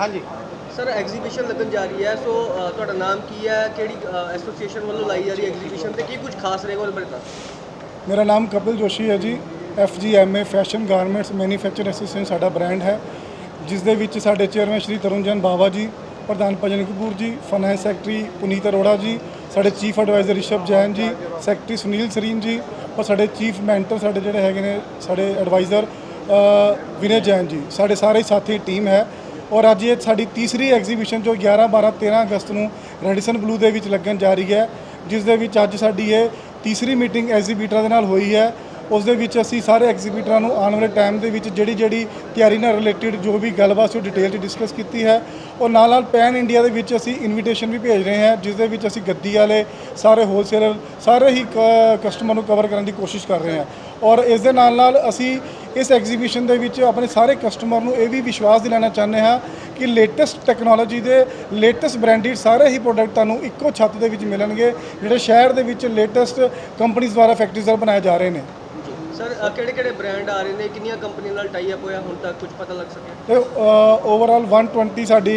ਹਾਂਜੀ। Sir exhibition ਲੱਗਣ ਜਾ ਰਹੀ ਹੈ ਸੋ ਅ, ਤੁਹਾਡਾ ਨਾਮ ਕੀ ਹੈ? ਕਿਹੜੀ ਐਸੋਸੀਏਸ਼ਨ ਵੱਲੋਂ ਲਾਈ ਜਾ ਰਹੀ ਐਗਜ਼ੀਬਿਸ਼ਨ ਤੇ? ਕੀ ਕੁਝ ਖਾਸ ਰਹੇਗਾ ਉਹਦੇ ਬਾਰੇ ਦੱਸੋ ਮੇਰਾ ਨਾਮ ਕਪਿਲ ਜੋਸ਼ੀ ਹੈ ji FGMA fashion garments manufacture association ਸਾਡਾ ਬ੍ਰਾਂਡ ਹੈ ਜਿਸ ਦੇ ਵਿੱਚ ਸਾਡੇ ਚੇਅਰਮੈਨ ਸ਼੍ਰੀ ਤਰੁਣਜਨ ਬਾਵਾ ਜੀ ਪ੍ਰਧਾਨ ਭਜਨ ਕਪੂਰ ਜੀ ਫਾਈਨੈਂਸ ਸੈਕਟਰੀ ਪੁਨੀਤ ਅਰੋੜਾ ਜੀ ਸਾਡੇ ਚੀਫ ਐਡਵਾਈਜ਼ਰ ਰਿਸ਼ਭ ਜੈਨ ਜੀ ਸੈਕਟਰੀ ਸੁਨੀਲ ਸਰੀਨ ਜੀ ਔਰ ਸਾਡੇ ਚੀਫ ਮੈਂਟਰ ਸਾਡੇ ਜਿਹੜੇ ਹੈਗੇ ਨੇ ਸਾਡੇ ਐਡਵਾਈਜ਼ਰ ਵਿਨੇ ਜੈਨ ਜੀ। ਸਾਡੇ ਸਾਰੇ ਸਾਥੀ ਟੀਮ ਹੈ ਔਰ ਅੱਜ ਇਹ ਸਾਡੀ ਤੀਸਰੀ ਐਗਜ਼ੀਬਿਸ਼ਨ ਜੋ 11 12 13 ਅਗਸਤ ਨੂੰ ਰੈਡੀਸਨ ਬਲੂ ਦੇ ਵਿੱਚ ਲੱਗਣ ਜਾ ਰਹੀ ਹੈ, ਜਿਸ ਦੇ ਵਿੱਚ ਅੱਜ ਸਾਡੀ ਇਹ ਤੀਸਰੀ ਮੀਟਿੰਗ ਐਗਜ਼ੀਬਿਟਰਾਂ ਦੇ ਨਾਲ ਹੋਈ ਹੈ। ਉਸ ਦੇ ਵਿੱਚ ਅਸੀਂ ਸਾਰੇ ਐਗਜ਼ੀਬਿਟਰਾਂ ਨੂੰ ਆਉਣ ਵਾਲੇ ਟਾਈਮ ਦੇ ਵਿੱਚ ਜਿਹੜੀ ਜਿਹੜੀ ਤਿਆਰੀ ਨਾਲ ਰਿਲੇਟਡ ਜੋ ਵੀ ਗੱਲਬਾਤ ਉਹ ਡਿਟੇਲ 'ਚ ਡਿਸਕਸ ਕੀਤੀ ਹੈ। ਔਰ ਨਾਲ ਨਾਲ ਪੈਨ ਇੰਡੀਆ ਦੇ ਵਿੱਚ ਅਸੀਂ ਇਨਵੀਟੇਸ਼ਨ ਵੀ ਭੇਜ ਰਹੇ ਹਾਂ, ਜਿਸ ਦੇ ਵਿੱਚ ਅਸੀਂ ਗੱਦੀ ਵਾਲੇ, ਸਾਰੇ ਹੋਲਸੇਲਰ ਸਾਰੇ ਹੀ ਕਸਟਮਰ ਨੂੰ ਕਵਰ ਕਰਨ ਦੀ ਕੋਸ਼ਿਸ਼ ਕਰ ਰਹੇ ਹਾਂ। ਔਰ ਇਸ ਦੇ ਨਾਲ ਨਾਲ ਅਸੀਂ ਇਸ ਐਗਜ਼ੀਬਿਸ਼ਨ ਦੇ ਵਿੱਚ ਆਪਣੇ ਸਾਰੇ ਕਸਟਮਰ ਨੂੰ ਇਹ ਵੀ ਵਿਸ਼ਵਾਸ ਦਿਲਾਉਣਾ ਚਾਹੁੰਦੇ ਹਾਂ ਕਿ ਲੇਟੈਸਟ ਟੈਕਨੋਲੋਜੀ ਦੇ ਲੇਟੈਸਟ ਬ੍ਰਾਂਡਡ ਸਾਰੇ ਹੀ ਪ੍ਰੋਡਕਟ ਤੁਹਾਨੂੰ ਇੱਕੋ ਛੱਤ ਦੇ ਵਿੱਚ ਮਿਲਣਗੇ ਜਿਹੜੇ ਸ਼ਹਿਰ ਦੇ ਵਿੱਚ ਲੇਟੈਸਟ ਕੰਪਨੀਆਂ ਦੁਆਰਾ ਫੈਕਟਰੀਜ਼ ਦੁਆਰਾ ਬਣਾਏ ਜਾ ਰਹੇ ਨੇ। ਸਰ ਕਿਹੜੇ ਕਿਹੜੇ ਬ੍ਰਾਂਡ ਆ ਰਹੇ ਨੇ? ਕਿੰਨੀਆਂ ਕੰਪਨੀਆਂ ਨਾਲ ਟਾਈ ਅਪ ਹੋਇਆ? ਹੁਣ ਤੱਕ ਕੁਝ ਪਤਾ ਲੱਗ ਸਕਿਆ? ਤੇ ਓਵਰਆਲ 120 ਸਾਡੀ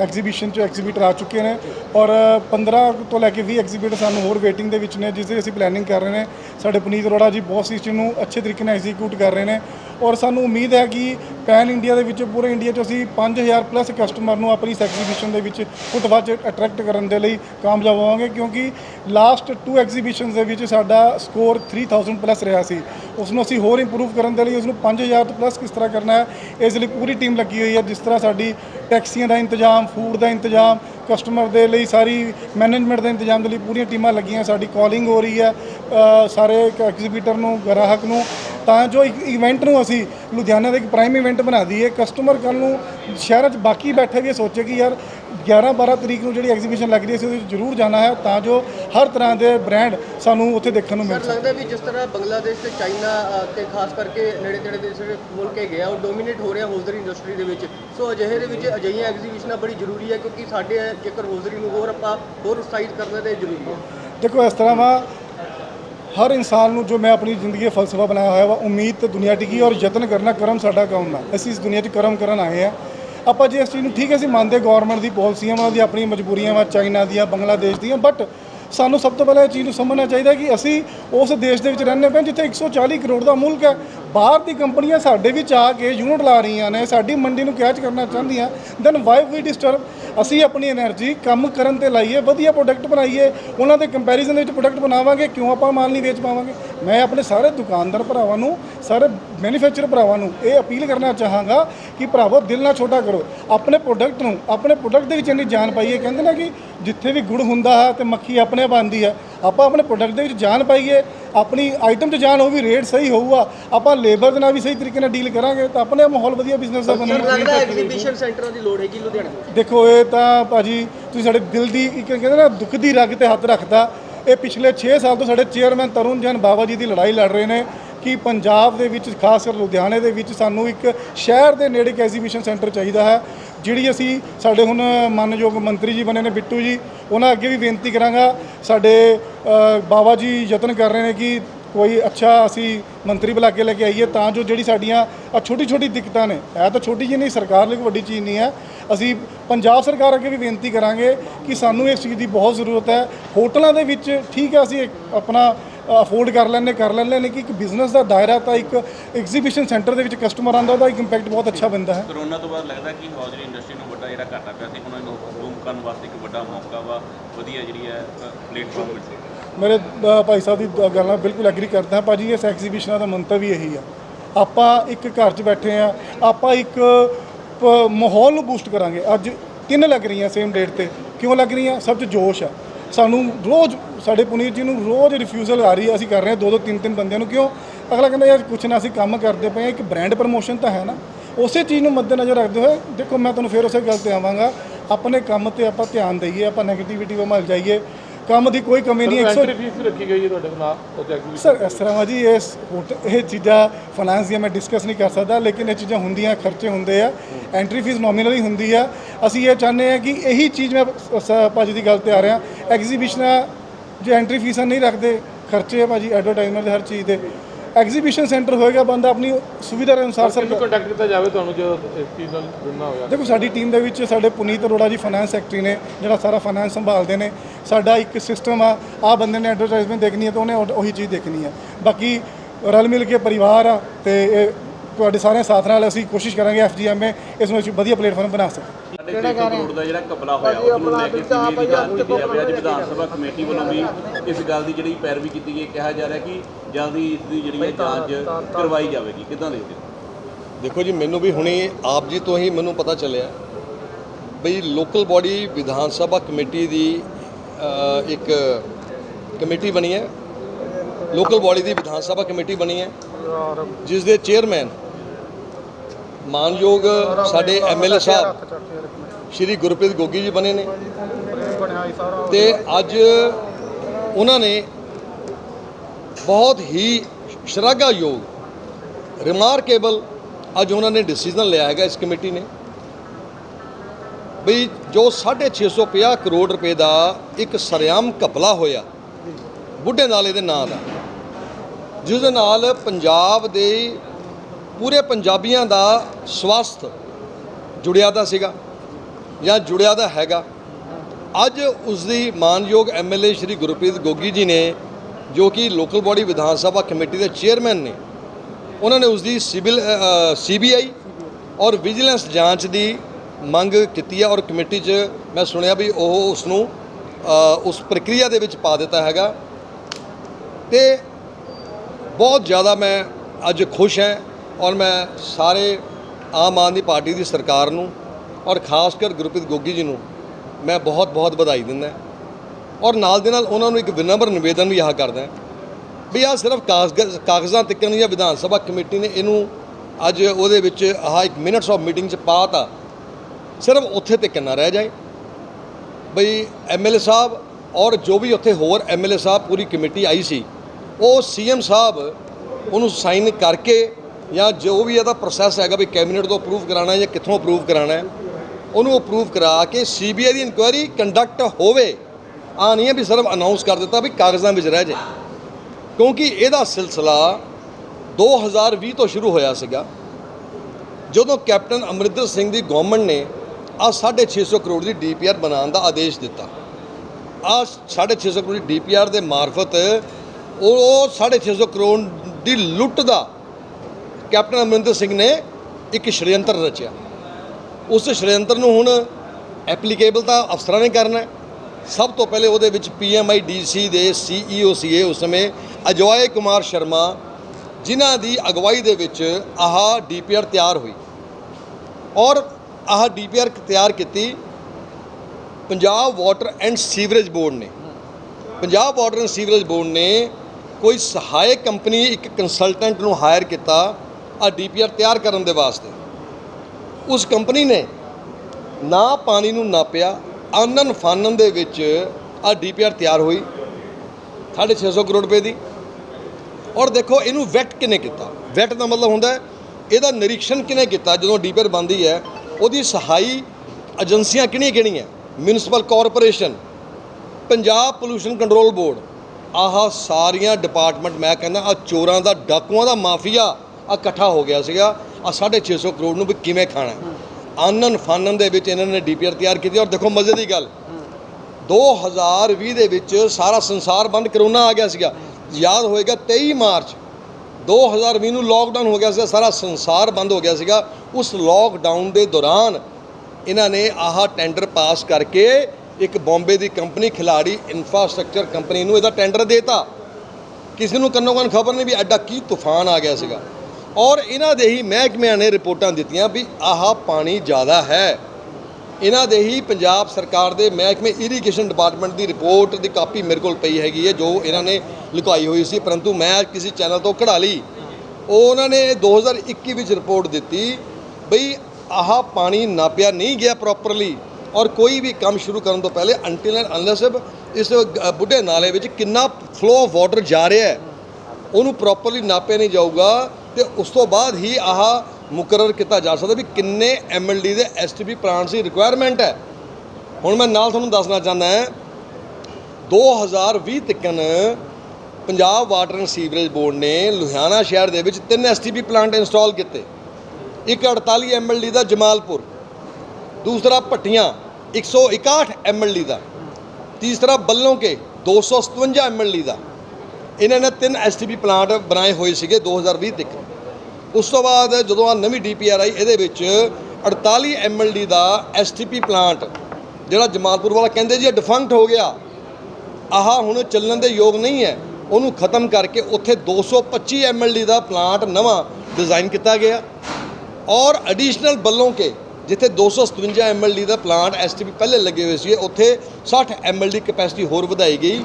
ਐਗਜ਼ੀਬਿਸ਼ਨ 'ਚ ਐਗਜ਼ੀਬਿਟਰ ਆ ਚੁੱਕੇ ਨੇ ਔਰ 15 ਤੋਂ ਲੈ ਕੇ 20 ਐਗਜੀਬਿਟ ਸਾਨੂੰ ਹੋਰ ਵੇਟਿੰਗ ਦੇ ਵਿੱਚ ਨੇ, ਜਿਸ ਦੀ ਅਸੀਂ ਪਲੈਨਿੰਗ ਕਰ ਰਹੇ ਨੇ। ਸਾਡੇ ਪੁਨੀਤ ਅਰੋੜਾ ਜੀ ਬੌਸ ਇਸ ਨੂੰ ਅੱਛੇ ਤਰੀਕੇ ਨਾਲ ਐਗਜ਼ੀਕਿਊਟ ਕਰ ਰਹੇ ਨੇ। ਔਰ ਸਾਨੂੰ ਉਮੀਦ ਹੈ ਕਿ ਪੈਨ ਇੰਡੀਆ ਦੇ ਵਿੱਚ ਪੂਰੇ ਇੰਡੀਆ 'ਚ ਅਸੀਂ 5000 ਪਲੱਸ ਕਸਟਮਰ ਨੂੰ ਆਪਣੀ ਇਸ ਐਗਜ਼ੀਬਿਸ਼ਨ ਦੇ ਵਿੱਚ ਫੁੱਟਵਾਚ ਅਟਰੈਕਟ ਕਰਨ ਦੇ ਲਈ ਕਾਮਯਾਬ ਹੋਵਾਂਗੇ ਕਿਉਂਕਿ ਲਾਸਟ ਟੂ ਐਗਜ਼ੀਬਿਸ਼ਨਸ ਦੇ ਵਿੱਚ ਸਾਡਾ ਸਕੋਰ 3000 ਪਲੱਸ ਰਿਹਾ ਸੀ। ਉਸ ਨੂੰ ਅਸੀਂ ਹੋਰ ਇੰਪਰੂਵ ਕਰਨ ਦੇ ਲਈ ਉਸ ਨੂੰ 5000 ਤੋਂ ਪਲੱਸ ਕਿਸ ਤਰ੍ਹਾਂ ਕਰਨਾ ਹੈ ਇਸ ਲਈ ਪੂਰੀ ਟੀਮ ਲੱਗੀ ਹੋਈ ਹੈ ਜਿਸ ਤਰ੍ਹਾਂ ਸਾਡੀ ਟੈਕਸੀਆਂ ਦਾ ਇੰਤਜ਼ਾਮ ਫੂਡ ਦਾ ਇੰਤਜ਼ਾਮ ਕਸਟਮਰ ਦੇ ਲਈ ਸਾਰੀ ਮੈਨੇਜਮੈਂਟ ਦੇ ਇੰਤਜ਼ਾਮ ਦੇ ਲਈ ਪੂਰੀਆਂ ਟੀਮਾਂ ਲੱਗੀਆਂ ਸਾਡੀ ਕਾਲਿੰਗ ਹੋ ਰਹੀ ਹੈ ਅ, ਸਾਰੇ ਐਗਜ਼ੀਬਿਟਰ ਨੂੰ ਗ੍ਰਾਹਕ ਨੂੰ ਤਾਂ ਜੋ ਇੱਕ ਇਵੈਂਟ ਨੂੰ ਅਸੀਂ ਲੁਧਿਆਣਾ ਦਾ ਇੱਕ ਪ੍ਰਾਈਮ ਇਵੈਂਟ ਬਣਾ ਦਈਏ ਕਸਟਮਰ ਕੱਲ ਨੂੰ ਸ਼ਹਿਰਾਂ 'ਚ ਬਾਕੀ ਬੈਠੇ ਵੀ ਸੋਚੇ ਕਿ ਯਾਰ 11 12 ਤਰੀਕ ਨੂੰ ਜਿਹੜੀ ਐਗਜ਼ੀਬਿਸ਼ਨ ਲੱਗ ਰਹੀ ਹੈ ਅਸੀਂ ਉਹਦੇ 'ਚ ਜ਼ਰੂਰ ਜਾਣਾ ਹੈ ਤਾਂ ਜੋ ਹਰ ਤਰ੍ਹਾਂ ਦੇ ਬ੍ਰਾਂਡ ਸਾਨੂੰ ਉੱਥੇ ਦੇਖਣ ਨੂੰ ਮਿਲ ਸਰ ਲੱਗਦਾ ਵੀ ਜਿਸ ਤਰ੍ਹਾਂ ਬੰਗਲਾਦੇਸ਼ ਤੇ ਚਾਈਨਾ ਅ, ਤੇ ਖਾਸ ਕਰਕੇ ਨੇੜੇ ਤੇੜੇ ਦੇ ਜਿਹੜੇ ਮੁਲਕ ਹੈਗੇ ਆ ਉਹ ਡੋਮੀਨੇਟ ਹੋ ਰਿਹਾ ਹੋਜ਼ਰੀ ਇੰਡਸਟਰੀ ਦੇ ਵਿੱਚ। ਸੋ ਅਜਿਹੇ ਦੇ ਵਿੱਚ ਅਜਿਹੀਆਂ ਐਗਜ਼ੀਬਿਸ਼ਨਾਂ ਬੜੀ ਜ਼ਰੂਰੀ ਹੈ ਕਿਉਂਕਿ ਸਾਡੇ ਜੇਕਰ ਹੋਜ਼ਰੀ ਨੂੰ ਹੋਰ ਆਪਾਂ ਹੋਰ ਉਤਸ਼ਾਹਿਤ ਕਰਨਾ ਤੇ ਜ਼ਰੂਰੀ ਹੈ। ਦੇਖੋ ਇਸ ਤਰ੍ਹਾਂ ਵਾ ਹਰ ਇਨਸਾਨ ਨੂੰ ਜੋ ਮੈਂ ਆਪਣੀ ਜ਼ਿੰਦਗੀ ਦਾ ਫਲਸਫਾ ਬਣਾਇਆ ਹੋਇਆ ਵਾ, ਉਮੀਦ ਤੇ ਦੁਨੀਆ ਟਿਕੀ ਔਰ ਯਤਨ ਕਰਨਾ ਕਰਮ ਸਾਡਾ ਕੰਮ ਹੈ ਅਸੀਂ ਇਸ ਦੁਨੀਆ 'ਚ ਕਰਮ ਕਰਨ ਆਏ ਆ। ਆਪਾਂ ਜੇ ਇਸ ਚੀਜ਼ ਨੂੰ ਠੀਕ ਹੈ, ਅਸੀਂ ਮੰਨਦੇ ਗਵਰਨਮੈਂਟ ਦੀ ਪਾਲਿਸੀਆਂ ਵਾ ਦੀ ਆਪਣੀਆਂ ਮਜਬੂਰੀਆਂ ਵਾ, ਚਾਈਨਾ ਦੀਆਂ, ਬੰਗਲਾਦੇਸ਼ ਦੀਆਂ ਬਟ ਸਾਨੂੰ ਸਭ ਤੋਂ ਪਹਿਲਾਂ ਇਹ ਚੀਜ਼ ਨੂੰ ਸਮਝਣਾ ਚਾਹੀਦਾ ਕਿ ਅਸੀਂ ਉਸ ਦੇਸ਼ ਦੇ ਵਿੱਚ ਰਹਿੰਦੇ ਪਏ ਹਾਂ ਜਿੱਥੇ 140 ਕਰੋੜ ਦਾ ਮੁਲਕ ਹੈ। ਬਾਹਰ ਦੀ ਕੰਪਨੀਆਂ ਸਾਡੇ ਵਿੱਚ ਆ ਕੇ ਯੂਨਿਟ ਲਾ ਰਹੀਆਂ ਨੇ, ਸਾਡੀ ਮੰਡੀ ਨੂੰ ਕੈਚ ਕਰਨਾ ਚਾਹੁੰਦੀਆਂ। ਦੈਨ ਵਾਈ ਵੀ ਡਿਸਟਰਬ ਅਸੀਂ ਆਪਣੀ એનર્ਜੀ ਕੰਮ ਕਰਨ ਤੇ ਲਾਈਏ, ਵਧੀਆ ਪ੍ਰੋਡਕਟ ਬਣਾਈਏ, ਉਹਨਾਂ ਦੇ ਕੰਪੈਰੀਜ਼ਨ ਦੇ ਵਿੱਚ ਪ੍ਰੋਡਕਟ ਬਣਾਵਾਂਗੇ, ਕਿਉਂ ਆਪਾਂ ਮਾਲ ਨਹੀਂ ਵੇਚ ਪਾਵਾਂਗੇ? ਮੈਂ ਆਪਣੇ ਸਾਰੇ ਦੁਕਾਨਦਾਰ ਭਰਾਵਾਂ ਨੂੰ, ਸਾਰੇ ਮੈਨੂਫੈਕਚਰ ਭਰਾਵਾਂ ਨੂੰ ਇਹ ਅਪੀਲ ਕਰਨਾ ਚਾਹਾਂਗਾ ਕਿ ਭਰਾਵੋ, ਦਿਲ ਨਾਲ ਛੋਟਾ ਕਰੋ। ਆਪਣੇ ਪ੍ਰੋਡਕਟ ਨੂੰ, ਆਪਣੇ ਪ੍ਰੋਡਕਟ ਦੇ ਵਿੱਚ ਇੰਨੀ ਜਾਨ ਪਾਈਏ, ਕਹਿੰਦੇ ਨਾ ਕਿ ਜਿੱਥੇ ਵੀ ਗੁੜ ਹੁੰਦਾ ਹੈ ਤੇ ਮੱਖੀ ਆਪਣੇ ਆਪ ਬੰਦੀ ਹੈ। ਆਪਾਂ ਆਪਣੇ ਪ੍ਰੋਡਕਟ ਦੇ ਵਿੱਚ ਜਾਨ ਪਾਈਏ ਆਪਣੀ ਆਈਟਮ 'ਚ ਜਾਨ ਹੋਊਗੀ ਰੇਟ ਸਹੀ ਹੋਊਗਾ ਆਪਾਂ ਲੇਬਰ ਦੇ ਨਾਲ ਵੀ ਸਹੀ ਤਰੀਕੇ ਨਾਲ ਡੀਲ ਕਰਾਂਗੇ ਤਾਂ ਆਪਣੇ ਮਾਹੌਲ ਵਧੀਆ ਬਿਜ਼ਨਸ ਦਾ ਬਣੇਗਾ। ਲੱਗਦਾ ਐਗਜ਼ੀਬਿਸ਼ਨ ਸੈਂਟਰਾਂ ਦੀ ਲੋੜ ਹੈਗੀ ਲੁਧਿਆਣਾ ਦੇਖੋ ਇਹ ਤਾਂ ਭਾਜੀ ਤੁਸੀਂ ਸਾਡੇ ਦਿਲ ਦੀ ਇੱਕ ਕਹਿੰਦੇ ਨਾ ਦੁੱਖ ਦੀ ਰਗ ਤੇ ਹੱਥ ਰੱਖਦਾ। ਇਹ ਪਿਛਲੇ 6 ਸਾਲ ਤੋਂ ਸਾਡੇ ਚੇਅਰਮੈਨ ਤਰੁਣ ਜਨ ਬਾਬਾ ਜੀ ਦੀ ਲੜਾਈ ਲੜ ਰਹੇ ਨੇ ਕਿ ਪੰਜਾਬ ਦੇ ਵਿੱਚ ਖਾਸ ਕਰ ਲੁਧਿਆਣੇ ਦੇ ਵਿੱਚ ਸਾਨੂੰ ਇੱਕ ਸ਼ਹਿਰ ਦੇ ਨੇੜੇ ਇੱਕ ਐਗਜ਼ੀਬਿਸ਼ਨ ਸੈਂਟਰ ਚਾਹੀਦਾ ਹੈ। ਜਿਹੜੀ ਅਸੀਂ ਸਾਡੇ ਹੁਣ ਮਾਨਯੋਗ ਮੰਤਰੀ ਜੀ ਬਣੇ ਨੇ, ਬਿੱਟੂ ਜੀ, ਉਹਨਾਂ ਅੱਗੇ ਵੀ ਬੇਨਤੀ ਕਰਾਂਗਾ, ਸਾਡੇ ਬਾਬਾ ਜੀ ਯਤਨ ਕਰ ਰਹੇ ਨੇ ਕਿ ਕੋਈ ਅੱਛਾ ਅਸੀਂ ਮੰਤਰੀ ਬੁਲਾ ਕੇ ਲੈ ਕੇ ਆਈਏ, ਤਾਂ ਜੋ ਜਿਹੜੀ ਸਾਡੀਆਂ ਆ ਛੋਟੀ ਛੋਟੀ ਦਿੱਕਤਾਂ ਨੇ ਹੈ ਤਾਂ ਛੋਟੀ ਜੀ ਨਹੀਂ, ਸਰਕਾਰ ਲਈ ਕੋਈ ਵੱਡੀ ਚੀਜ਼ ਨਹੀਂ ਹੈ, ਅਸੀਂ ਪੰਜਾਬ ਸਰਕਾਰ ਅੱਗੇ ਵੀ ਬੇਨਤੀ ਕਰਾਂਗੇ ਕਿ ਸਾਨੂੰ ਇਸ ਚੀਜ਼ ਦੀ ਬਹੁਤ ਜ਼ਰੂਰਤ ਹੈ, ਹੋਟਲਾਂ ਦੇ ਵਿੱਚ ਠੀਕ ਹੈ, ਅਸੀਂ ਆਪਣਾ ਅਫੋਰਡ ਕਰ ਲੈਂਦੇ ਕਰ ਲੈਂਦੇ ਨੇ ਕਿ ਇੱਕ ਬਿਜ਼ਨਸ ਦਾ ਦਾਇਰਾ ਤਾਂ ਇੱਕ ਐਗਜ਼ੀਬਿਸ਼ਨ ਸੈਂਟਰ ਦੇ ਵਿੱਚ ਕਸਟਮਰ ਆਉਂਦਾ ਉਹਦਾ ਇੱਕ ਇੰਪੈਕਟ ਬਹੁਤ ਅੱਛਾ ਬਣਦਾ ਹੈ। ਕਰੋਨਾ ਤੋਂ ਬਾਅਦ ਲੱਗਦਾ ਕਿ ਹੌਜ਼ਰੀ ਇੰਡਸਟਰੀ ਨੂੰ ਵੱਡਾ ਜਿਹੜਾ ਘਾਟਾ ਪਿਆ ਸੀ ਉਹਨਾਂ ਨੂੰ ਬੂਮ ਕਰਨ ਵਾਸਤੇ ਇੱਕ ਵੱਡਾ ਮੌਕਾ ਵਾ ਵਧੀਆ ਜਿਹੜੀ ਹੈ ਪਲੇਟਫਾਰਮ ਮਿਲ ਮੇਰੇ ਭਾਈ ਸਾਹਿਬ ਦੀ ਗੱਲ ਨਾਲ ਬਿਲਕੁਲ ਐਗਰੀ ਕਰਦਾ ਹਾਂ ਭਾਜੀ ਇਸ ਐਗਜ਼ੀਬਿਸ਼ਨਾਂ ਦਾ ਮੰਤਵ ਹੀ ਇਹੀ ਆ। ਆਪਾਂ ਇੱਕ ਘਰ 'ਚ ਬੈਠੇ ਆ ਆਪਾਂ ਇੱਕ ਮਾਹੌਲ ਨੂੰ ਬੂਸਟ ਕਰਾਂਗੇ। ਅੱਜ ਤਿੰਨ ਲੱਗ ਰਹੀਆਂ ਸੇਮ ਡੇਟ ਤੇ। ਕਿਉਂ ਲੱਗ ਰਹੀਆਂ? ਸਭ 'ਚ ਜੋਸ਼ ਆ। ਸਾਨੂੰ ਰੋਜ਼ ਸਾਡੇ ਪੁਨੀਤ ਜੀ ਨੂੰ ਰੋਜ਼ ਰਿਫਿਊਜ਼ਲ ਆ ਰਹੀ ਹੈ ਅਸੀਂ ਕਰ ਰਹੇ ਹਾਂ ਦੋ ਦੋ ਤਿੰਨ ਤਿੰਨ ਬੰਦਿਆਂ ਨੂੰ ਕਿਉਂ? ਅਗਲਾ ਕਹਿੰਦਾ ਯਾਰ ਕੁਛ ਨਾ ਅਸੀਂ ਕੰਮ ਕਰਦੇ ਪਏ ਹਾਂ ਇੱਕ ਬ੍ਰਾਂਡ ਪ੍ਰਮੋਸ਼ਨ ਤਾਂ ਹੈ ਨਾ। ਉਸੇ ਚੀਜ਼ ਨੂੰ ਮੱਦੇਨਜ਼ਰ ਰੱਖਦੇ ਹੋਏ ਦੇਖੋ ਮੈਂ ਤੁਹਾਨੂੰ ਫਿਰ ਉਸੇ ਗੱਲ ਤੇ ਆਵਾਂਗਾ। ਆਪਣੇ ਕੰਮ ਤੇ ਆਪਾਂ ਧਿਆਨ ਦਈਏ ਆਪਾਂ 네ਗੇਟਿਵਿਟੀ ਵੱਲ ਮਲ ਜਾਈਏ। ਕੰਮ ਦੀ ਕੋਈ ਕਮੀ ਨਹੀਂ 100 ਐਂਟਰੀ ਫੀਸ ਰੱਖੀ ਗਈ ਹੈ ਤੁਹਾਡੇ ਨਾਲ ਸਰ ਇਸ ਤਰ੍ਹਾਂ ਜੀ ਇਸ ਇਹ ਚੀਜ਼ਾਂ ਫਾਈਨਾਂਸ ਦੀਆਂ ਮੈਂ ਡਿਸਕਸ ਨਹੀਂ ਕਰ ਸਕਦਾ ਲੇਕਿਨ ਇਹ ਚੀਜ਼ਾਂ ਹੁੰਦੀਆਂ ਖਰਚੇ ਹੁੰਦੇ ਆ। ਐਂਟਰੀ ਫੀਸ ਨੋਮੀਨਲੀ ਹੁੰਦੀ ਆ। ਅਸੀਂ ਇਹ ਚਾਹੁੰਦੇ ਆ ਕਿ ਇਹੀ ਚੀਜ਼ ਮੈਂ ਭਾਜੀ ਦੀ ਗੱਲ ਤੇ ਆ ਰਿਹਾ। ਐਗਜ਼ੀਬਿਸ਼ਨਾਂ ਜੇ ਐਂਟਰੀ ਫੀਸਾਂ ਨਹੀਂ ਰੱਖਦੇ ਖਰਚੇ ਆ ਭਾਜੀ ਐਡਵਰਟਾਈਜ਼ਮੈਂਟ ਦੇ ਹਰ ਚੀਜ਼ ਦੇ। ਐਗਜ਼ੀਬਿਸ਼ਨ ਸੈਂਟਰ ਹੋਏਗਾ ਬੰਦਾ ਆਪਣੀ ਸੁਵਿਧਾ ਦੇ ਅਨੁਸਾਰ ਸਰ ਕਿਹਨੂੰ ਕੰਟੈਕਟ ਕੀਤਾ ਜਾਵੇ ਤੁਹਾਨੂੰ ਜਦੋਂ ਇਸ ਚੀਜ਼ ਨਾਲ ਜੁੜਨਾ ਹੋਇਆ? ਦੇਖੋ ਸਾਡੀ ਟੀਮ ਦੇ ਵਿੱਚ ਸਾਡੇ ਪੁਨੀਤ ਅਰੋੜਾ ਜੀ ਫਾਈਨੈਂਸ ਸੈਕਟਰੀ ਨੇ ਜਿਹੜਾ ਸਾਰਾ ਫਾਈਨੈਂਸ ਸੰਭਾਲਦੇ ਨੇ ਸਾਡਾ ਇੱਕ ਸਿਸਟਮ ਆ ਆ ਬੰਦੇ ਨੇ ਐਡਵਰਟਾਈਜ਼ਮੈਂਟ ਦੇਖਣੀ ਹੈ ਤਾਂ ਉਹਨੇ ਉਹ- ਚੀਜ਼ ਦੇਖਣੀ ਹੈ ਬਾਕੀ ਰਲ ਮਿਲ ਕੇ ਪਰਿਵਾਰ ਆ ਤੇ ਇਹ ਤੁਹਾਡੇ ਸਾਰਿਆਂ ਸਾਥ ਨਾਲ ਅਸੀਂ ਕੋਸ਼ਿਸ਼ ਕਰਾਂਗੇ ਐਫਜੀਐਮਏ ਇਸ ਨੂੰ ਇੱਕ ਵਧੀਆ ਪਲੇਟਫਾਰਮ ਬਣਾ ਸਕੀਏ। ਸਾਡੇ 600 ਕਰੋੜ ਦਾ ਜਿਹੜਾ ਕਬਲਾ ਹੋਇਆ ਉਸ ਨੂੰ ਲੈ ਕੇ ਸੀਬੀਆਈ ਦੀ ਜਾਂਚ ਕੀਤੀ ਜਾਵੇ ਅੱਜ ਵਿਧਾਨ ਸਭਾ ਕਮੇਟੀ ਵੱਲੋਂ ਵੀ ਇਸ ਗੱਲ ਦੀ ਜਿਹੜੀ ਪੈਰਵੀ ਕੀਤੀ ਗਈ ਕਿਹਾ ਜਾ ਰਿਹਾ ਕਿ ਜਲਦੀ ਇਸ ਦੀ ਜਿਹੜੀ ਹੈ ਜਾਂਚ ਕਰਵਾਈ ਜਾਵੇਗੀ। ਕਿੱਦਾਂ ਦੇਖਦੇ ਹੋ? ਦੇਖੋ ਜੀ ਮੈਨੂੰ ਵੀ ਹੁਣੇ ਆਪ ਜੀ ਤੋਂ ਹੀ ਮੈਨੂੰ ਪਤਾ ਚੱਲਿਆ ਬਈ local body Vidhan Sabha committee ਦੀ ਇੱਕ ਕਮੇਟੀ ਬਣੀ ਹੈ। ਲੋਕਲ ਬਾਡੀ ਦੀ ਵਿਧਾਨ ਸਭਾ ਕਮੇਟੀ ਬਣੀ ਹੈ ਜਿਸ ਦੇ ਚੇਅਰਮੈਨ ਮਾਨਯੋਗ ਸਾਡੇ ਐਮਐਲਏ ਸਾਹਿਬ ਸ਼੍ਰੀ ਗੁਰਪ੍ਰੀਤ ਗੋਗੀ ਜੀ ਬਣੇ ਨੇ। ਤੇ ਅੱਜ ਉਹਨਾਂ ਨੇ ਬਹੁਤ ਹੀ ਸ਼ਲਾਘਾਯੋਗ ਰਿਮਾਰਕੇਬਲ ਅੱਜ ਉਹਨਾਂ ਨੇ ਡਿਸੀਜਨ ਲਿਆ ਹੈਗਾ ਇਸ ਕਮੇਟੀ ਨੇ ਬਈ ਜੋ 650 ਕਰੋੜ ਰੁਪਏ ਦਾ ਇੱਕ ਸਰਿਆਮ ਘਪਲਾ ਹੋਇਆ ਬੁੱਢੇ ਨਾਲੇ ਦੇ ਨਾਂ ਦਾ ਜਿਸ ਦੇ ਨਾਲ ਪੰਜਾਬ ਦੇ ਪੂਰੇ ਪੰਜਾਬੀਆਂ ਦਾ ਸਵਾਸਥ ਜੁੜਿਆ ਦਾ ਸੀਗਾ ਜਾਂ ਜੁੜਿਆ ਦਾ ਹੈਗਾ। ਅੱਜ ਉਸ ਦੀ ਮਾਨਯੋਗ ਐਮਐਲਏ ਸ਼੍ਰੀ ਗੁਰਪ੍ਰੀਤ ਗੋਗੀ ਜੀ ਨੇ, ਜੋ ਕਿ local body Vidhan Sabha committee ਦੇ ਚੇਅਰਮੈਨ ਨੇ, ਉਹਨਾਂ ਨੇ ਉਸ ਦੀ ਸਿਵਲ ਸੀਬੀਆਈ ਔਰ ਵਿਜੀਲੈਂਸ ਜਾਂਚ ਦੀ ਮੰਗ ਕੀਤੀ ਹੈ ਔਰ ਕਮੇਟੀ 'ਚ ਮੈਂ ਸੁਣਿਆ ਵੀ ਉਹ ਉਸ ਨੂੰ ਉਸ ਪ੍ਰਕਿਰਿਆ ਦੇ ਵਿੱਚ ਪਾ ਦਿੱਤਾ ਹੈਗਾ। ਤੇ ਬਹੁਤ ਜ਼ਿਆਦਾ ਮੈਂ ਅੱਜ ਖੁਸ਼ ਹਾਂ ਔਰ ਮੈਂ ਸਾਰੇ ਆਮ ਆਦਮੀ ਪਾਰਟੀ ਦੀ ਸਰਕਾਰ ਨੂੰ ਔਰ ਖਾਸ ਕਰ ਗੁਰਪ੍ਰੀਤ ਗੋਗੀ ਜੀ ਨੂੰ ਮੈਂ ਬਹੁਤ ਬਹੁਤ ਵਧਾਈ ਦਿੰਦਾ ਔਰ ਨਾਲ ਦੇ ਨਾਲ ਉਹਨਾਂ ਨੂੰ ਇੱਕ ਵਿਨਮਰ ਨਿਵੇਦਨ ਵੀ ਆਹ ਕਰਦਾ ਵੀ ਆਹ ਸਿਰਫ ਕਾਗਜ਼, ਕਾਗਜ਼ਾਂ ਤਿੱਕਣ ਜਾਂ ਵਿਧਾਨ ਸਭਾ ਕਮੇਟੀ ਨੇ ਇਹਨੂੰ ਅੱਜ ਉਹਦੇ ਵਿੱਚ ਆਹ ਇੱਕ ਮਿੰਟਸ ਆਫ ਮੀਟਿੰਗ 'ਚ ਪਾਤਾ। ਸਿਰਫ ਉੱਥੇ ਤੱਕ ਨਾ ਰਹਿ ਜਾਏ। ਬਈ ਐਮਐਲਏ ਸਾਹਿਬ ਔਰ ਜੋ ਵੀ ਉੱਥੇ ਹੋਰ ਐਮਐਲਏ ਸਾਹਿਬ ਪੂਰੀ ਕਮੇਟੀ ਆਈ ਸੀ, ਉਹ ਸੀਐਮ ਸਾਹਿਬ ਉਹਨੂੰ ਸਾਈਨ ਕਰਕੇ ਜਾਂ ਜੋ ਵੀ ਇਹਦਾ ਪ੍ਰੋਸੈਸ ਹੈਗਾ ਵੀ ਕੈਬਨਿਟ ਤੋਂ ਅਪਰੂਵ ਕਰਾਣਾ ਜਾਂ ਕਿੱਥੋਂ ਅਪਰੂਵ ਕਰਾਣਾ ਹੈ, ਉਹਨੂੰ ਅਪਰੂਵ ਕਰਾ ਕੇ ਸੀਬੀਆਈ ਦੀ ਇਨਕੁਆਇਰੀ ਕੰਡਕਟ ਹੋਵੇ। ਆ ਨਹੀਂ ਹੈ ਵੀ ਸਿਰਫ ਅਨਾਉਂਸ ਕਰ ਦਿੱਤਾ ਵੀ ਕਾਗਜ਼ਾਂ ਵਿੱਚ ਰਹਿ ਜਾਏ। ਕਿਉਂਕਿ ਇਹਦਾ ਸਿਲਸਿਲਾ 2020 ਤੋਂ ਸ਼ੁਰੂ ਹੋਇਆ ਸੀਗਾ। ਜਦੋਂ ਕੈਪਟਨ ਅਮਰਿੰਦਰ ਸਿੰਘ ਦੀ ਗਵਰਨਮੈਂਟ ਨੇ ਆ 650 ਕਰੋੜ ਦੀ ਡੀਪੀਆਰ ਬਣਾਉਣ ਦਾ ਆਦੇਸ਼ ਦਿੱਤਾ। ਆ 650 ਕਰੋੜ ਦੀ ਡੀਪੀਆਰ ਦੇ ਮਾਰਫਤ ਉਹ ਉਹ 650 ਕਰੋੜ ਦੀ ਲੁੱਟ ਦਾ ਕੈਪਟਨ ਅਮਰਿੰਦਰ ਸਿੰਘ ਨੇ ਇੱਕ ਸ਼੍ਰੇਅੰਤਰ ਰਚਿਆ। ਉਸ ਸ਼੍ਰੇਅੰਤਰ ਨੂੰ ਹੁਣ ਐਪਲੀਕੇਬਲ ਤਾਂ ਅਫਸਰਾਂ ਨੇ ਕਰਨਾ ਸਭ ਤੋਂ ਪਹਿਲੇ ਉਹਦੇ ਵਿੱਚ ਪੀਐਮਆਈਡੀਸੀ ਦੇ ਸੀਈਓ ਸੀਏ ਉਸ ਸਮੇਂ ਅਜਵਾਏ ਕੁਮਾਰ ਸ਼ਰਮਾ, ਜਿਨ੍ਹਾਂ ਦੀ ਅਗਵਾਈ ਦੇ ਵਿੱਚ ਆਹ ਡੀਪੀਆਰ ਤਿਆਰ ਹੋਈ। ਔਰ ਆਹ ਡੀਪੀਆਰ ਤਿਆਰ ਕੀਤੀ Punjab water and sewerage board ਨੇ। Punjab water and sewerage board ਨੇ ਕੋਈ ਸਹਾਇਕ ਕੰਪਨੀ, ਇੱਕ ਕੰਸਲਟੈਂਟ ਨੂੰ ਹਾਇਰ ਕੀਤਾ ਆ ਡੀਪੀਆਰ ਤਿਆਰ ਕਰਨ ਦੇ ਵਾਸਤੇ। ਉਸ ਕੰਪਨੀ ਨੇ ਨਾ ਪਾਣੀ ਨੂੰ ਨਾਪਿਆ ਆਨਨ ਫਾਨਨ ਦੇ ਵਿੱਚ ਆ ਡੀਪੀਆਰ ਤਿਆਰ ਹੋਈ। 650 ਕਰੋੜ ਰੁਪਏ ਦੀ। ਔਰ ਦੇਖੋ, ਇਹਨੂੰ ਵੈਟ ਕਿਨੇ ਕੀਤਾ? ਵੈਟ ਦਾ ਮਤਲਬ ਹੁੰਦਾ ਹੈ, ਇਹਦਾ ਨਿਰੀਖਣ ਕਿਨੇ ਕੀਤਾ? ਜਦੋਂ ਡੀਪੀਆਰ ਬੰਦੀ ਹੈ, ਉਹਦੀ ਸਹਾਈ ਏਜੰਸੀਆਂ ਕਿਹੜੀਆਂ ਕਿਹੜੀਆਂ? Municipal corporation Punjab pollution control board ਆਹ ਸਾਰੀਆਂ ਡਿਪਾਰਟਮੈਂਟ ਮੈਂ ਕਹਿੰਦਾ ਆ ਚੋਰਾਂ ਦਾ, ਡਾਕੂਆਂ ਦਾ ਮਾਫੀਆ ਆ ਇਕੱਠਾ ਹੋ ਗਿਆ ਸੀਗਾ। ਆ 650 ਕਰੋੜ ਨੂੰ ਵੀ ਕਿਵੇਂ ਖਾਣਾ ਹੈ। ਆਨਨ ਫਾਨਨ ਦੇ ਵਿੱਚ ਇਹਨਾਂ ਨੇ ਡੀਪੀਆਰ ਤਿਆਰ ਕੀਤੀ ਔਰ ਦੇਖੋ ਮਜ਼ੇ ਦੀ ਗੱਲ। 2020 ਦੇ ਵਿੱਚ ਸਾਰਾ ਸੰਸਾਰ ਬੰਦ ਕਰੋਨਾ ਆ ਗਿਆ ਸੀਗਾ। ਯਾਦ ਹੋਏਗਾ 23 ਮਾਰਚ। 2020 ਨੂੰ ਲੋਕਡਾਊਨ ਹੋ ਗਿਆ ਸੀ ਸਾਰਾ ਸੰਸਾਰ ਬੰਦ ਹੋ ਗਿਆ ਸੀਗਾ। ਉਸ ਲੋਕਡਾਊਨ ਦੇ ਦੌਰਾਨ ਇਹਨਾਂ ਨੇ ਆਹ ਟੈਂਡਰ ਪਾਸ ਕਰਕੇ ਇੱਕ ਬੰਬੇ ਦੀ ਕੰਪਨੀ ਖਿਲਾੜੀ ਇਨਫਰਾਸਟ੍ਰਕਚਰ ਕੰਪਨੀ ਨੂੰ ਇਹਦਾ ਟੈਂਡਰ ਦੇਤਾ। ਕਿਸੇ ਨੂੰ ਕੰਨੋ ਕੰਨ ਖਬਰ ਨਹੀਂ ਵੀ ਐਡਾ ਕੀ ਤੂਫਾਨ ਆ ਗਿਆ ਸੀਗਾ। ਔਰ ਇਹਨਾਂ ਦੇ ਹੀ ਮਹਿਕਮਿਆਂ ਨੇ ਰਿਪੋਰਟਾਂ ਦਿੱਤੀਆਂ ਵੀ ਆਹ ਪਾਣੀ ਜ਼ਿਆਦਾ ਹੈ। ਇਹਨਾਂ ਦੇ ਹੀ ਪੰਜਾਬ ਸਰਕਾਰ ਦੇ ਮਹਿਕਮੇ ਇਰੀਗੇਸ਼ਨ ਡਿਪਾਰਟਮੈਂਟ ਦੀ ਰਿਪੋਰਟ ਦੀ ਕਾਪੀ ਮੇਰੇ ਕੋਲ ਪਈ ਹੈਗੀ ਹੈ, ਜੋ ਇਹਨਾਂ ਨੇ ਲੁਕਾਈ ਹੋਈ ਸੀ। ਪਰੰਤੂ ਮੈਂ ਕਿਸੇ ਚੈਨਲ ਤੋਂ ਕਢਾ ਲਈ। ਉਹ ਉਹਨਾਂ ਨੇ 2021 ਵਿੱਚ ਰਿਪੋਰਟ ਦਿੱਤੀ ਬਈ ਆਹ ਪਾਣੀ ਨਾਪਿਆ ਨਹੀਂ ਗਿਆ ਪ੍ਰੋਪਰਲੀ ਔਰ ਕੋਈ ਵੀ ਕੰਮ ਸ਼ੁਰੂ ਕਰਨ ਤੋਂ ਪਹਿਲੇ ਅੰਟਿਲ ਐਂਡ ਅਨਲੈਸ ਇਸ ਬੁੱਢੇ ਨਾਲੇ ਵਿੱਚ ਕਿੰਨਾ ਫਲੋ ਆਫ ਵਾਟਰ ਜਾ ਰਿਹਾ ਹੈ, ਉਹਨੂੰ ਪ੍ਰੋਪਰਲੀ ਨਾਪਿਆ ਨਹੀਂ ਜਾਊਗਾ। ਤੇ ਉਸ ਤੋਂ ਬਾਅਦ ਹੀ ਆਹ ਮੁਕਰਰ ਕੀਤਾ ਜਾ ਸਕਦਾ ਵੀ ਕਿੰਨੇ ਐਮਐਲਡੀ ਦੇ ਐਸਟੀਪੀ ਪਲਾਂਟਸ ਦੀ ਰਿਕੁਆਇਰਮੈਂਟ ਹੈ। ਹੁਣ ਮੈਂ ਨਾਲ ਤੁਹਾਨੂੰ ਦੱਸਣਾ ਚਾਹੁੰਦਾ ਹਾਂ 2020 ਤੱਕਨ Punjab water and sewerage board ਨੇ ਲੁਧਿਆਣਾ ਸ਼ਹਿਰ ਦੇ ਵਿੱਚ ਤਿੰਨ ਐਸਟੀਪੀ ਪਲਾਂਟ ਇੰਸਟਾਲ ਕੀਤੇ। ਇੱਕ 48 ਐਮਐਲਡੀ ਦਾ ਜਮਾਲਪੁਰ, ਦੂਸਰਾ ਭੱਟੀਆਂ 161 ਐਮਐਲਡੀ ਦਾ, ਤੀਸਰਾ ਬੱਲੋਂ ਕੇ 257 ਐਮਐਲਡੀ ਦਾ। ਇਹਨਾਂ ਨੇ ਤਿੰਨ ਐਸਟੀਪੀ ਪਲਾਂਟ ਬਣਾਏ ਹੋਏ ਸੀਗੇ 2020 ਤੱਕ। ਉਸ ਤੋਂ ਬਾਅਦ ਜਦੋਂ ਆ ਨਵੀਂ ਡੀਪੀਆਰ ਆਈ, ਇਹਦੇ ਵਿੱਚ 48 ਐਮਐਲਡੀ ਦਾ ਐਸਟੀਪੀ ਪਲਾਂਟ, ਜਿਹੜਾ ਜਮਾਲਪੁਰ ਵਾਲਾ ਕਹਿੰਦੇ ਜੀ ਇਹ ਡਿਫੰਕਟ ਹੋ ਗਿਆ। ਆਹ ਹੁਣ ਚੱਲਣ ਦੇ ਯੋਗ ਨਹੀਂ ਹੈ। ਉਹਨੂੰ ਖਤਮ ਕਰਕੇ ਉੱਥੇ 225 ਐਮਐਲਡੀ ਦਾ ਪਲਾਂਟ ਨਵਾਂ ਡਿਜ਼ਾਈਨ ਕੀਤਾ ਗਿਆ। ਔਰ ਐਡੀਸ਼ਨਲ ਬੱਲੋਂ ਕੇ ਜਿੱਥੇ 257 ਐਮਐਲਡੀ ਦਾ ਪਲਾਂਟ ਐਸਟੀਪੀ ਪਹਿਲੇ ਲੱਗੇ ਹੋਏ ਸੀ ਉੱਥੇ 60 ਐਮਐਲਡੀ ਕਪੈਸਿਟੀ ਹੋਰ ਵਧਾਈ ਗਈ।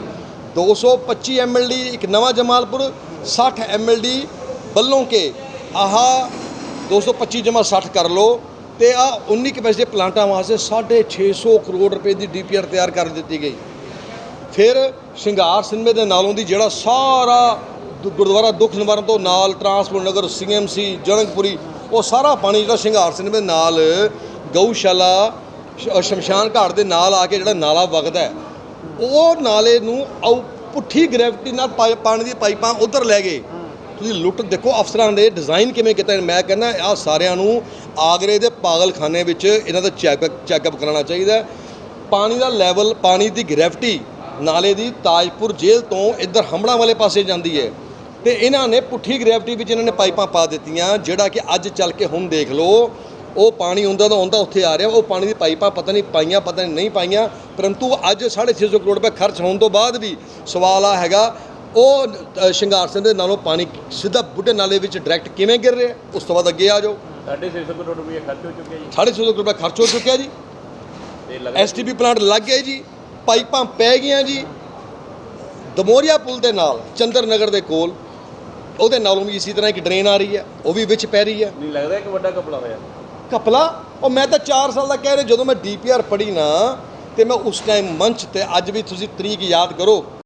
225 ਐਮਐਲਡੀ ਇੱਕ ਨਵਾਂ ਜਮਾਲਪੁਰ 60 ਐਮਐਲਡੀ ਬੱਲੋਂ ਕੇ ਆਹ 225 ਜਮਾ 60 ਕਰ ਲਓ ਤੇ ਆ 19 ਕਪੈਸਿਟੀ ਪਲਾਂਟਾਂ ਵਾਸਤੇ 650 ਕਰੋੜ ਰੁਪਏ ਦੀ ਡੀਪੀਆਰ ਤਿਆਰ ਕਰ ਦਿੱਤੀ ਗਈ। ਫਿਰ ਸ਼ਿੰਗਾਰ ਸਿਨਮੇ ਦੇ ਨਾਲੋਂ ਦੀ ਜਿਹੜਾ ਸਾਰਾ ਗੁਰਦੁਆਰਾ ਦੁੱਖ ਨਿਵਾਰਨ ਤੋਂ ਨਾਲ ਟਰਾਂਸਪੋਰਟ ਨਗਰ ਸੀਐਮਸੀ ਜਨਕਪੁਰੀ, ਉਹ ਸਾਰਾ ਪਾਣੀ ਜਿਹੜਾ ਸ਼ਿੰਗਾਰ ਸਿਨਮੇ ਨਾਲ ਗਊਸ਼ਾਲਾ ਸ਼ਮਸ਼ਾਨ ਘਾਟ ਦੇ ਨਾਲ ਆ ਕੇ ਜਿਹੜਾ ਨਾਲਾ ਵਗਦਾ ਉਹ ਨਾਲੇ ਨੂੰ ਆਉ ਪੁੱਠੀ ਗ੍ਰੈਵਿਟੀ ਨਾਲ ਪਾਈ- ਪਾਣੀ ਦੀ ਪਾਈਪਾਂ ਉਧਰ ਲੈ ਗਏ। ਤੁਸੀਂ ਲੁੱਟ ਦੇਖੋ ਅਫਸਰਾਂ ਦੇ ਡਿਜ਼ਾਈਨ ਕਿਵੇਂ ਕੀਤਾ ਮੈਂ ਕਹਿੰਦਾ ਆ ਸਾਰਿਆਂ ਨੂੰ ਆਗਰੇ ਦੇ ਪਾਗਲਖਾਨੇ ਵਿੱਚ ਇਹਨਾਂ ਦਾ ਚੈੱਕ ਚੈੱਕਅਪ ਕਰਾਉਣਾ ਚਾਹੀਦਾ ਹੈ। ਪਾਣੀ ਦਾ ਲੈਵਲ ਪਾਣੀ ਦੀ ਗ੍ਰੈਵਿਟੀ ਨਾਲੇ ਦੀ ਤਾਜਪੁਰ ਜੇਲ੍ਹ ਤੋਂ ਇੱਧਰ ਹਮੜਾ ਵਾਲੇ ਪਾਸੇ ਜਾਂਦੀ ਹੈ। ਤੇ ਇਹਨਾਂ ਨੇ ਪੁੱਠੀ ਗ੍ਰੈਵਿਟੀ ਵਿੱਚ ਇਹਨਾਂ ਨੇ ਪਾਈਪਾਂ ਪਾ ਦਿੱਤੀਆਂ, ਜਿਹੜਾ ਕਿ ਅੱਜ ਚੱਲ ਕੇ ਹੁਣ ਦੇਖ ਲਓ, ਉਹ ਪਾਣੀ ਹੁੰਦਾ ਤਾਂ ਹੁੰਦਾ ਉੱਥੇ ਆ ਰਿਹਾ, ਉਹ ਪਾਣੀ ਦੀ ਪਾਈਪਾਂ ਪਤਾ ਨਹੀਂ ਪਾਈਆਂ, ਪਤਾ ਨਹੀਂ ਨਹੀਂ ਪਾਈਆਂ। ਪਰੰਤੂ ਅੱਜ 650 ਕਰੋੜ ਰੁਪਏ ਖਰਚ ਹੋਣ ਤੋਂ ਬਾਅਦ ਵੀ ਸਵਾਲ ਆ ਹੈਗਾ ਉਹ ਸ਼ਿੰਗਾਰ ਸਿੰਘ ਦੇ ਨਾਲੋਂ ਪਾਣੀ ਸਿੱਧਾ ਬੁੱਢੇ ਨਾਲੇ ਵਿੱਚ ਡਾਇਰੈਕਟ ਕਿਵੇਂ ਗਿਰ ਰਿਹਾ? ਉਸ ਤੋਂ ਬਾਅਦ ਅੱਗੇ ਆ ਜਾਓ। 650 ਕਰੋੜ ਰੁਪਏ ਖਰਚ ਹੋ ਚੁੱਕੇ ਜੀ। 650 ਕਰੋੜ ਰੁਪਏ ਖਰਚ ਹੋ ਚੁੱਕਿਆ ਜੀ। ਐਸਟੀਪੀ ਪਲਾਂਟ ਲੱਗ ਗਏ ਜੀ ਪਾਈਪਾਂ ਪੈ ਗਈਆਂ ਜੀ। ਦਮੋਰੀਆ ਪੁਲ ਦੇ ਨਾਲ ਚੰਦਰ ਨਗਰ ਦੇ ਕੋਲ ਉਹਦੇ ਨਾਲੋਂ ਵੀ ਇਸੇ ਤਰ੍ਹਾਂ ਇੱਕ ਡਰੇਨ ਆ ਰਹੀ ਹੈ ਉਹ ਵੀ ਵਿੱਚ ਪੈ ਰਹੀ ਹੈ। ਨਹੀਂ ਲੱਗਦਾ ਇੱਕ ਵੱਡਾ ਕਪੜਾ ਹੋਇਆ? ਕਪਲਾ ਉਹ ਮੈਂ ਤਾਂ 4 ਸਾਲ ਦਾ ਕਹਿ ਰਿਹਾ ਜਦੋਂ ਮੈਂ ਡੀਪੀਆਰ ਪੜ੍ਹੀ ਨਾ ਅਤੇ ਮੈਂ ਉਸ ਟਾਈਮ ਮੰਚ ਤੇ ਅੱਜ ਵੀ ਤੁਸੀਂ ਤਰੀਕ ਯਾਦ ਕਰੋ।